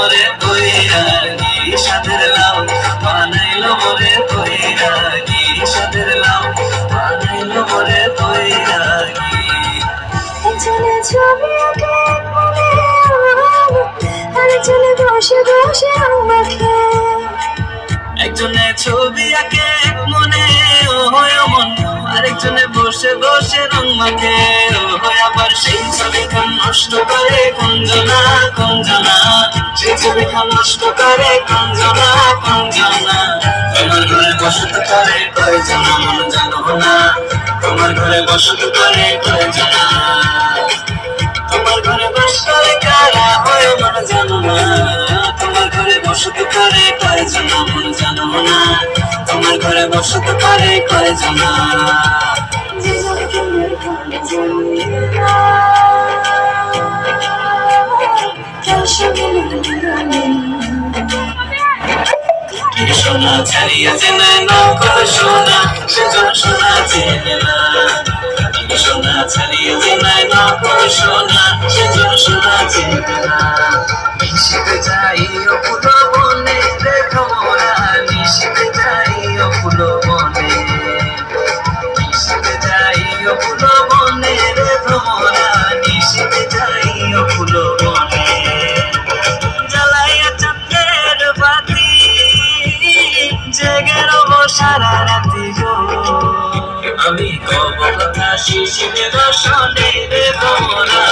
মোরে বৈরাগী সাদের লাউ বানাইলো মোরে বৈরাগী লাউ বানাইলো মোরে বৈরাগী একজনে ছবি আঁকে মনে বসে বসে আমাকে। একজনে ছবি আঁকে এক মনে ও হয় মন আরেকজনে বসে বসে রং মাখে। ও হয় আবার সেই ছবিখান নষ্ট করে কঞ্জনা কঞ্জনা সেই ছবিখান নষ্ট করে কঞ্জনা কঞ্জনা তোমার ঘরে বসত করে কয়জনা মন জানো না। তোমার ঘরে বসত করে কয়জনা তোমার ঘরে বাস করে কারা হয় মন জানো না। তোমার ঘরে বসত করে কয়জন মন জানো না। তোমার ঘরে বসত করে কয়জন যে জনকে মেরে জানি সোনা ছাড়িয়ে জেনে না কত সোনা সেজন সোনা চেনে না সোনা ছাড়িয়ে জেনে না কত সোনা সেজন সোনা চেনে না সারা রাতি গো। আমি কব কথা শিশিরে রসনে রে তোমরা